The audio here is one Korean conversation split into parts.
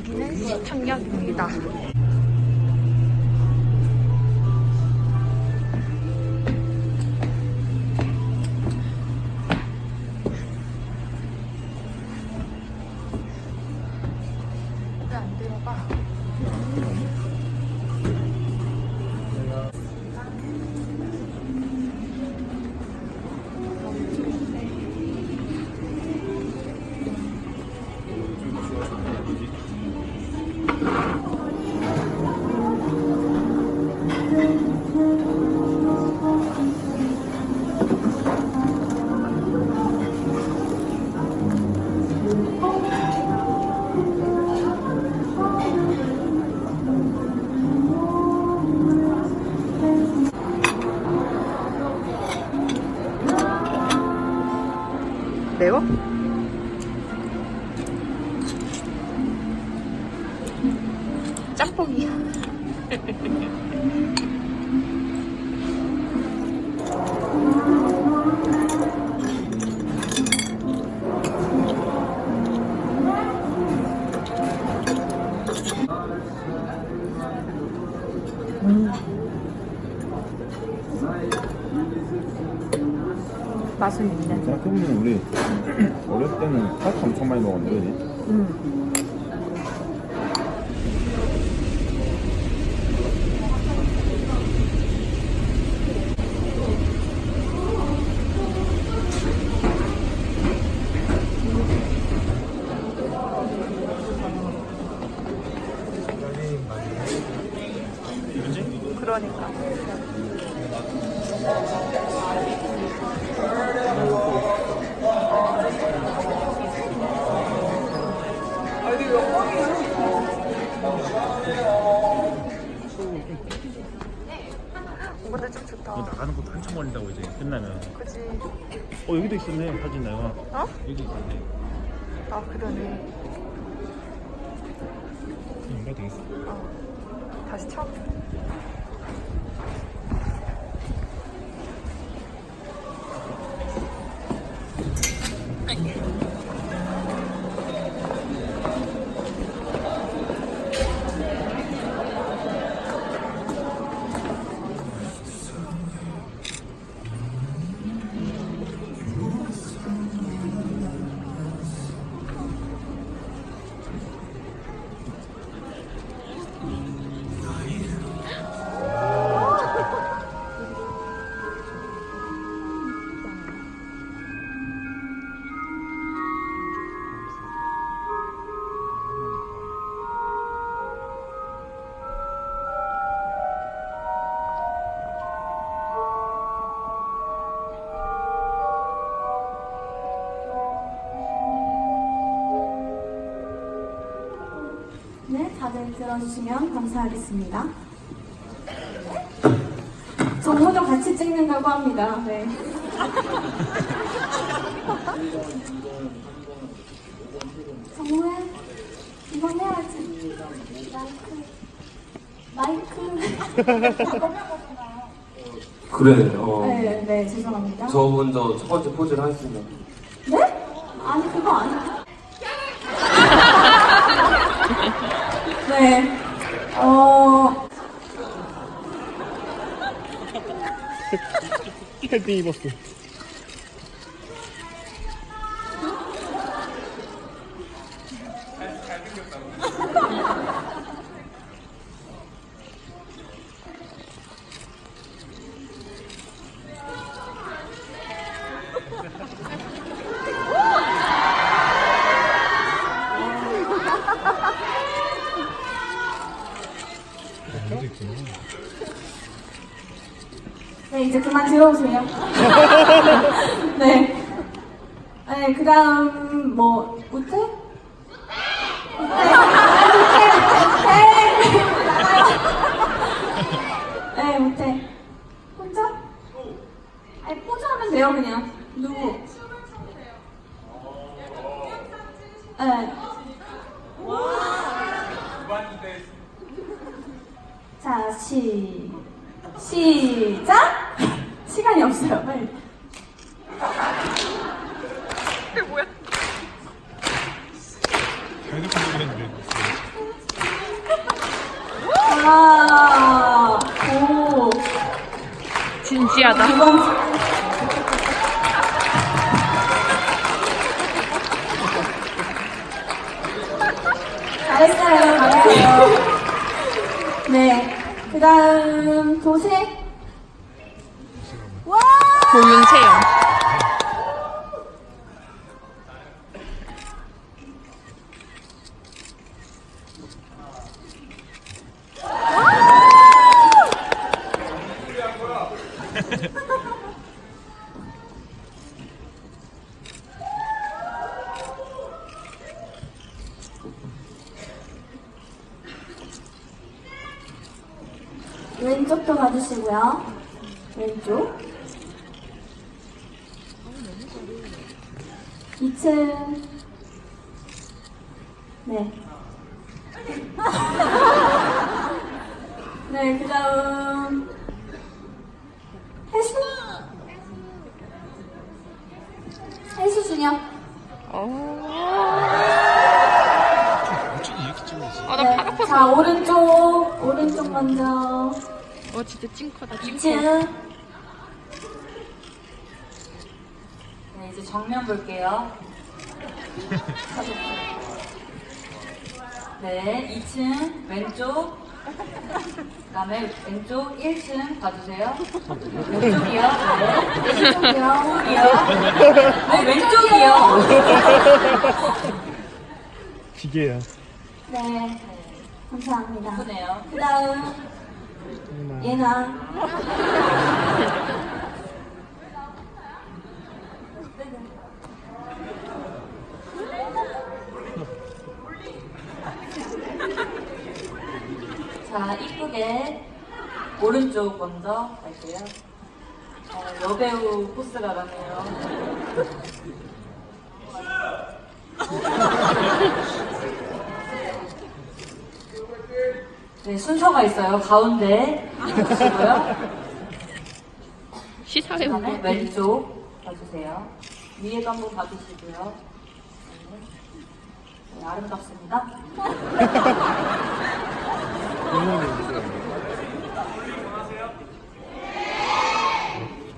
여기는 시청역입니다. 맛은 있네. 생각해보면 우리 어렸을 때는 팥 엄청 많이 먹었는데 그지? 음. 좋다. 나가는 것도 한참 걸린다고 이제 끝나면 그지? 어 여기도 있었네 사진 나와 어? 여기 있었네 아 그러네. 연가 되겠어 어. 다시 쳐. 들 들어주시면 감사하겠습니다. 정모도 같이 찍는다고 합니다. 네. 정모야, 이건 해야지. 마이크. 마이크. 그래, 어. 네, 네, 죄송합니다. 저 먼저 첫 번째 포즈를 하겠습니다. 네? 아니, 그거 아니야. 네. 어, 헤딩 입었어 네, 이제 그만 들어오세요. 네. 네, 그 다음, 뭐, 우태? 없어요, 빨리. 이게 뭐야? 아, 오. 진지하다. 두. 잘했어요, 잘했어요. 네. 그 다음, 도색. 도윤채영. 왼쪽도 봐주시고요. 왼쪽. 2층. 네. 네, 그 다음. 해수? 해수 준영. 아, 나 네. 자, 오른쪽. 오른쪽 먼저. 어, 진짜 찡커다. 2층. 이제 정면 볼게요. 네, 2층 왼쪽. 그다음에 왼쪽 1층 봐주세요. 왼쪽이요. 네. 왼쪽이요. 네, 왼쪽이요. 기계야. 네. 감사합니다. 예쁘네요. 그 다음. 예나. 자, 이쁘게 오른쪽 먼저 갈게요. 어, 여배우 포스가 나네요. 네, 순서가 있어요. 가운데 보시고요. 시사회 그다음에. 왼쪽 봐주세요. 위에도 한번 봐주시고요. 네, 아름답습니다.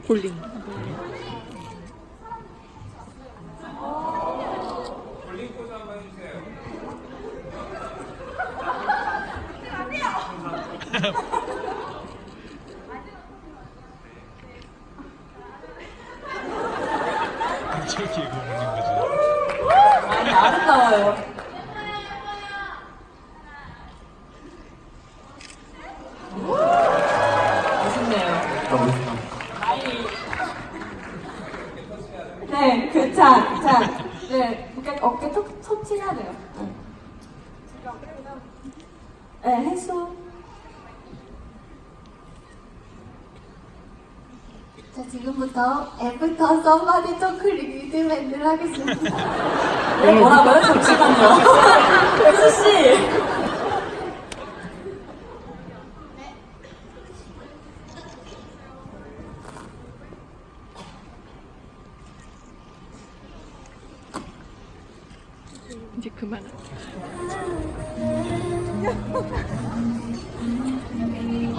볼링. 아니, 아름다워요. 멋있 네, 그, 자, 자. 네, 어깨, 어깨 톡, 터치해야 돼요. 네, 해수. 자, 지금부터 애프터 썸바디 토크 리드밴드를 하겠습니다. 네, 뭐라고요? 잠시만요. 혜수씨! 이제. 네.